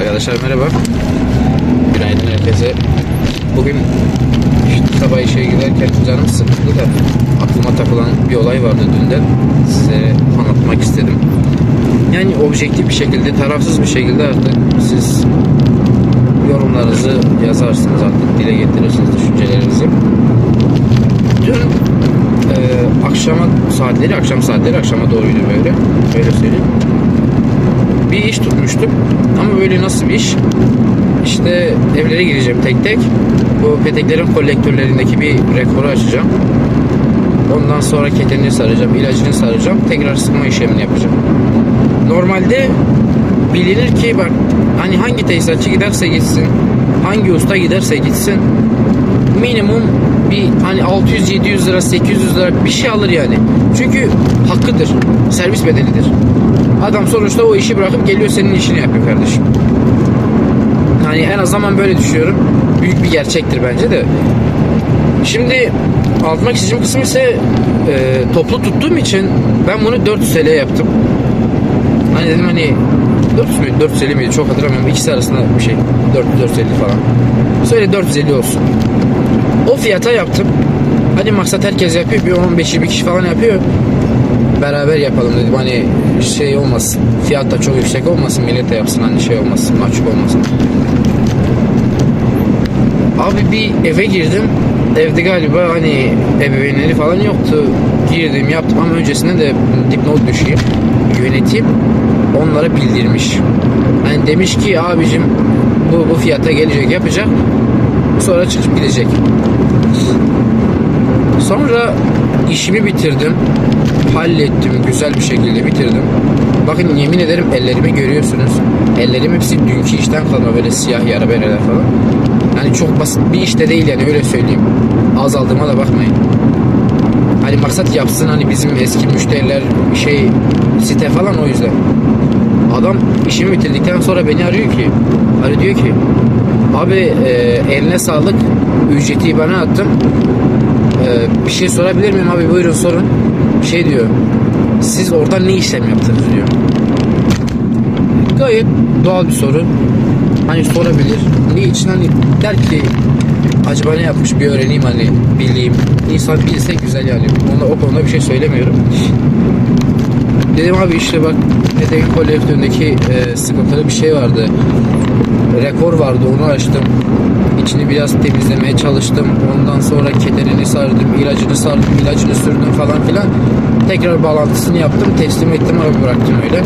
Arkadaşlar merhaba. Günaydın herkese. Bugün sabah işe giderken canım sıkıldı da aklıma takılan bir olay vardı dünden. Size anlatmak istedim. Yani objektif bir şekilde, tarafsız bir şekilde artık siz yorumlarınızı yazarsınız artık dile getirirsiniz düşüncelerinizi. Dün e, akşama saatleri, akşam saatleri akşama doğruydu böyle. Böyle söyleyeyim bir iş tutmuştum. Ama böyle nasıl bir iş? İşte evlere gireceğim tek tek. Bu peteklerin kolektörlerindeki bir rekoru açacağım. Ondan sonra ketenini saracağım, ilacını saracağım. Tekrar sıkma işlemini yapacağım. Normalde bilinir ki bak hani hangi tesisatçı giderse gitsin, hangi usta giderse gitsin minimum bir hani 600 700 lira 800 lira bir şey alır yani. Çünkü hakkıdır. Servis bedelidir. Adam sonuçta o işi bırakıp geliyor senin işini yapıyor kardeşim. Hani en azından böyle düşünüyorum. Büyük bir gerçektir bence de. Şimdi anlatmak istediğim kısım ise e, toplu tuttuğum için ben bunu 400 TL yaptım. Hani dedim hani 400 müydü 450 miydi çok hatırlamıyorum. İkisi arasında bir şey. 400 450 falan. Söyle 450 olsun. O fiyata yaptım. Hani maksat herkes yapıyor. Bir 15-20 kişi falan yapıyor. Beraber yapalım dedim. Hani şey olmasın. Fiyat da çok yüksek olmasın. Millet de yapsın. Hani şey olmasın. Mahcup olmasın. Abi bir eve girdim. Evde galiba hani ebeveynleri falan yoktu. Girdim yaptım ama öncesinde de dipnot düşeyim. Yönetim onlara bildirmiş. Hani demiş ki abicim bu, bu fiyata gelecek yapacak. Sonra çıkıp gidecek. Sonra işimi bitirdim. Hallettim. Güzel bir şekilde bitirdim. Bakın yemin ederim ellerimi görüyorsunuz. Ellerim hepsi dünkü işten kalma böyle siyah yara bereler falan. Yani çok basit bir işte değil yani öyle söyleyeyim. Azaldığıma da bakmayın. Hani maksat yapsın hani bizim eski müşteriler şey site falan o yüzden. Adam işimi bitirdikten sonra beni arıyor ki arıyor diyor ki abi e, eline sağlık. Ücreti bana attım e, bir şey sorabilir miyim abi? Buyurun sorun. Şey diyor siz orada ne işlem yaptınız? diyor. Gayet doğal bir soru. Hani sorabilir. Niçin hani der ki acaba ne yapmış? Bir öğreneyim hani bileyim. İnsan bilse güzel yani. Onda o konuda bir şey söylemiyorum. Dedim abi işte bak Petek kolektöründeki e, sıkıntılı bir şey vardı. Rekor vardı onu açtım. İçini biraz temizlemeye çalıştım. Ondan sonra ketenini sardım, ilacını sardım, ilacını sürdüm falan filan. Tekrar bağlantısını yaptım, teslim ettim abi bıraktım öyle.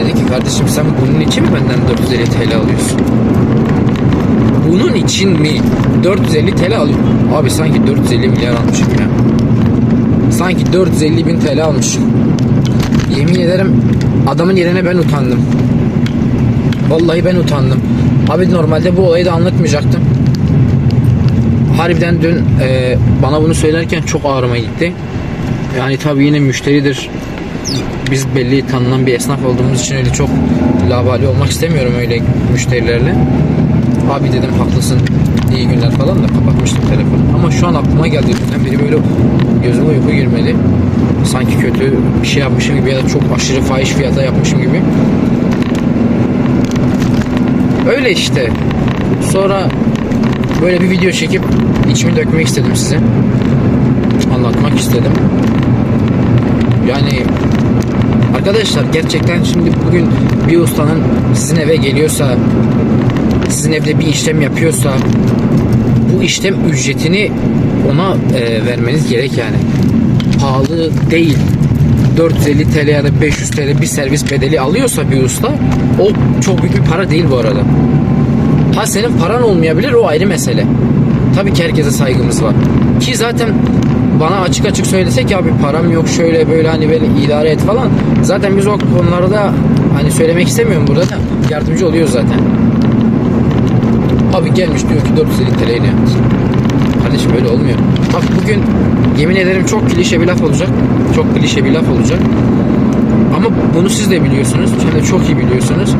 Dedi ki kardeşim sen bunun için mi benden 450 TL alıyorsun? Bunun için mi 450 TL alıyor? Abi sanki 450 milyar almışım ya. Sanki 450 bin TL almış. Yemin ederim adamın yerine ben utandım. Vallahi ben utandım. Abi normalde bu olayı da anlatmayacaktım. Harbiden dün e, bana bunu söylerken çok ağrıma gitti. Yani tabii yine müşteridir. Biz belli tanınan bir esnaf olduğumuz için öyle çok labali olmak istemiyorum öyle müşterilerle. Abi dedim haklısın iyi günler falan da kapatmıştım telefonu. Ama şu an aklıma geldi. Dünden beri böyle gözüme uyku girmedi. Sanki kötü bir şey yapmışım gibi ya da çok aşırı fahiş fiyata yapmışım gibi. Öyle işte. Sonra böyle bir video çekip içimi dökmek istedim size. Anlatmak istedim. Yani arkadaşlar gerçekten şimdi bugün bir ustanın sizin eve geliyorsa sizin evde bir işlem yapıyorsa bu işlem ücretini ona e, vermeniz gerek yani. Pahalı değil. 450 TL ya da 500 TL bir servis bedeli alıyorsa bir usta o çok büyük bir para değil bu arada. Ha senin paran olmayabilir o ayrı mesele. Tabii ki herkese saygımız var. Ki zaten bana açık açık söylesek abi param yok şöyle böyle hani beni idare et falan. Zaten biz o konularda hani söylemek istemiyorum burada da yardımcı oluyor zaten. Abi gelmiş diyor ki 450 TL ne? Kardeşim öyle olmuyor. Bak bugün yemin ederim çok klişe bir laf olacak. Çok klişe bir laf olacak. Ama bunu siz de biliyorsunuz. Hem de çok iyi biliyorsunuz.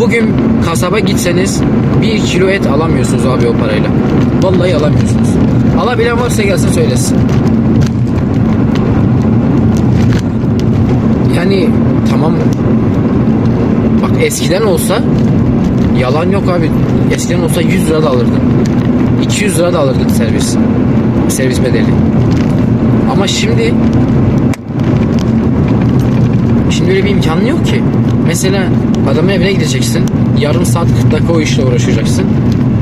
Bugün kasaba gitseniz bir kilo et alamıyorsunuz abi o parayla. Vallahi alamıyorsunuz. Alabilen varsa gelsin söylesin. Yani tamam bak eskiden olsa yalan yok abi. Eskiden olsa 100 lira da alırdın. 200 lira da alırdın servis. Servis bedeli. Ama şimdi Şimdi öyle bir imkanın yok ki. Mesela adamın evine gideceksin. Yarım saat 40 dakika o işle uğraşacaksın.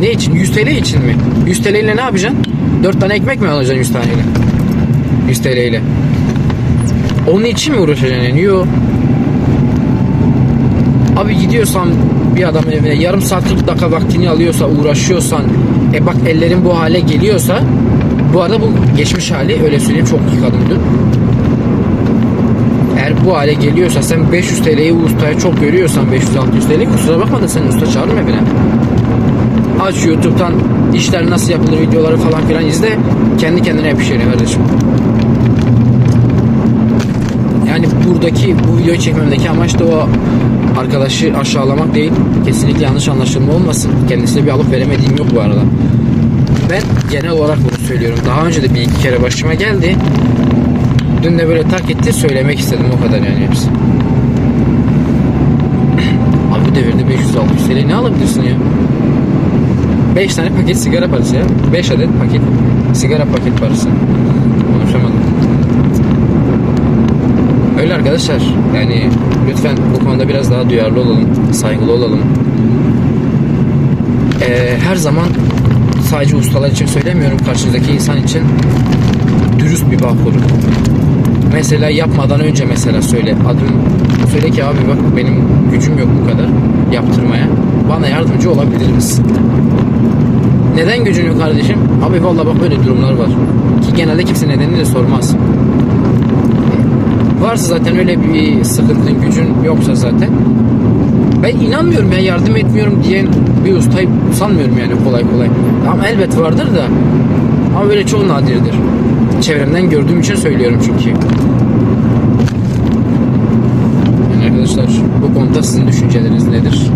Ne için? 100 TL için mi? 100 TL ile ne yapacaksın? 4 tane ekmek mi alacaksın 100 taneyle? 100 TL ile. Onun için mi uğraşacaksın yani? Yok. Abi gidiyorsan bir adamın evine yarım saat 40 dakika vaktini alıyorsa uğraşıyorsan e bak ellerin bu hale geliyorsa bu arada bu geçmiş hali öyle söyleyeyim çok yıkadım dün. Eğer bu hale geliyorsa sen 500 TL'yi ustaya çok görüyorsan 500-600 TL kusura bakma da sen usta çağırma evine. Aç YouTube'dan işler nasıl yapılır videoları falan filan izle. Kendi kendine yap işleri kardeşim. Yani buradaki bu videoyu çekmemdeki amaç da o arkadaşı aşağılamak değil. Kesinlikle yanlış anlaşılma olmasın. Kendisine bir alıp veremediğim yok bu arada. Ben genel olarak bunu söylüyorum. Daha önce de bir iki kere başıma geldi. Dün de böyle tak etti söylemek istedim o kadar yani hepsi. Abi bu devirde 500-600 TL ne alabilirsin ya? 5 tane paket sigara parası ya. 5 adet paket sigara paket parası. Konuşamadım. Öyle arkadaşlar. Yani lütfen bu konuda biraz daha duyarlı olalım. Saygılı olalım. Ee, her zaman sadece ustalar için söylemiyorum. Karşınızdaki insan için dürüst bir bağ kurun. Mesela yapmadan önce mesela söyle. Adım söyle ki abi bak benim gücüm yok bu kadar yaptırmaya. Bana yardımcı olabilir misin? Neden gücün yok kardeşim? Abi vallahi bak böyle durumlar var. Ki genelde kimse nedenini de sormaz. Varsa zaten öyle bir sıkıntın, gücün yoksa zaten ben inanmıyorum ya yardım etmiyorum diyen bir ustayı sanmıyorum yani kolay kolay. Ama elbet vardır da ama böyle çok nadirdir. Çevremden gördüğüm için söylüyorum çünkü. Yani arkadaşlar bu konuda sizin düşünceleriniz nedir?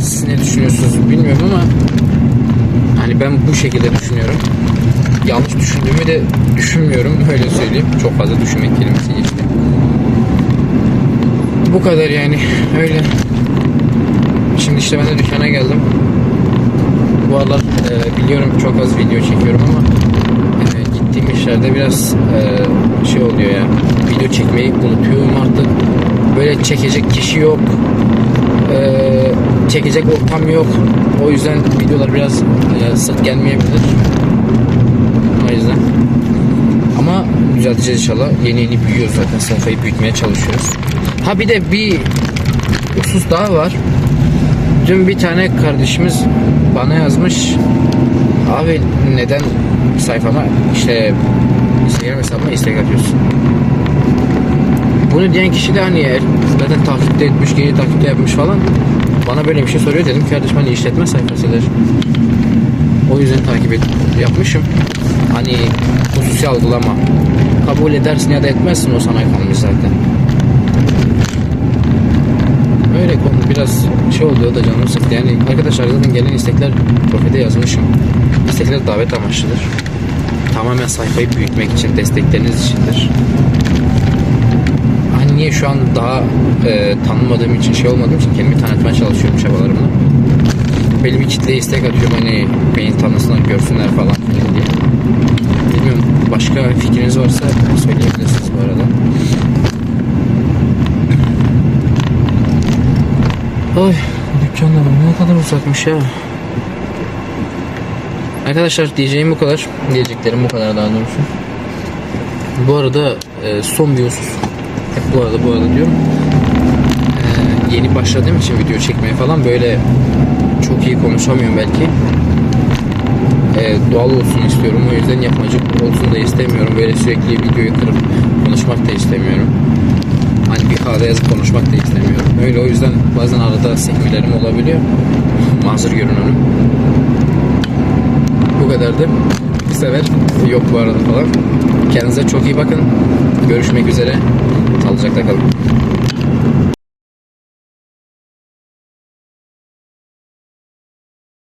Siz ne düşünüyorsunuz bilmiyorum ama hani ben bu şekilde düşünüyorum. Yanlış düşündüğümü de düşünmüyorum öyle söyleyeyim. Çok fazla düşünmek kelimesi geçti. Bu kadar yani öyle. Şimdi işte ben de dükkana geldim. Bu aralar e, biliyorum çok az video çekiyorum ama e, gittiğim işlerde biraz e, şey oluyor ya. Video çekmeyi unutuyorum artık. Böyle çekecek kişi yok. E, çekecek ortam yok. O yüzden videolar biraz e, sık gelmeyebilir. O yüzden. Ama düzelteceğiz inşallah. Yeni yeni büyüyoruz zaten. Sayfayı büyütmeye çalışıyoruz. Ha bir de bir husus daha var. Dün bir tane kardeşimiz bana yazmış. Abi neden sayfama işte Instagram hesabıma istek atıyorsun? Bunu diyen kişi de hani zaten takipte etmiş, geri takipte yapmış falan. Bana böyle bir şey soruyor dedim kardeşim hani işletme sayfasıdır. O yüzden takip et, yapmışım. Hani hususi algılama. Kabul edersin ya da etmezsin o sana kalmış zaten. Öyle konu biraz şey oldu da canım sıktı. Yani arkadaşlar zaten gelen istekler profile yazmışım. İstekler davet amaçlıdır. Tamamen sayfayı büyütmek için, destekleriniz içindir. Hani niye şu an daha e, tanınmadığım için, şey olmadığım için kendimi tanıtmaya çalışıyorum çabalarımla. Belli bir kitleye istek atıyorum hani beni tanısınlar, görsünler falan filan diye. Bilmiyorum başka fikriniz varsa söyleyebilirsiniz bu arada. Ay dükkanlarım ne kadar uzakmış ya. Arkadaşlar diyeceğim bu kadar. Diyeceklerim bu kadar daha doğrusu. Bu arada e, son husus. Hep bu arada bu arada diyorum. E, yeni başladığım için video çekmeye falan böyle çok iyi konuşamıyorum belki. E, doğal olsun istiyorum. O yüzden yapmacık olsun da istemiyorum. Böyle sürekli videoyu kırıp konuşmak da istemiyorum. Hani bir kağıda yazıp konuşmak da istemiyorum. Öyle o yüzden bazen arada sekmelerim olabiliyor. Mazur görün onu. Bu kadardı. Bir sefer yok bu arada falan. Kendinize çok iyi bakın. Görüşmek üzere. Sağlıcakla kalın.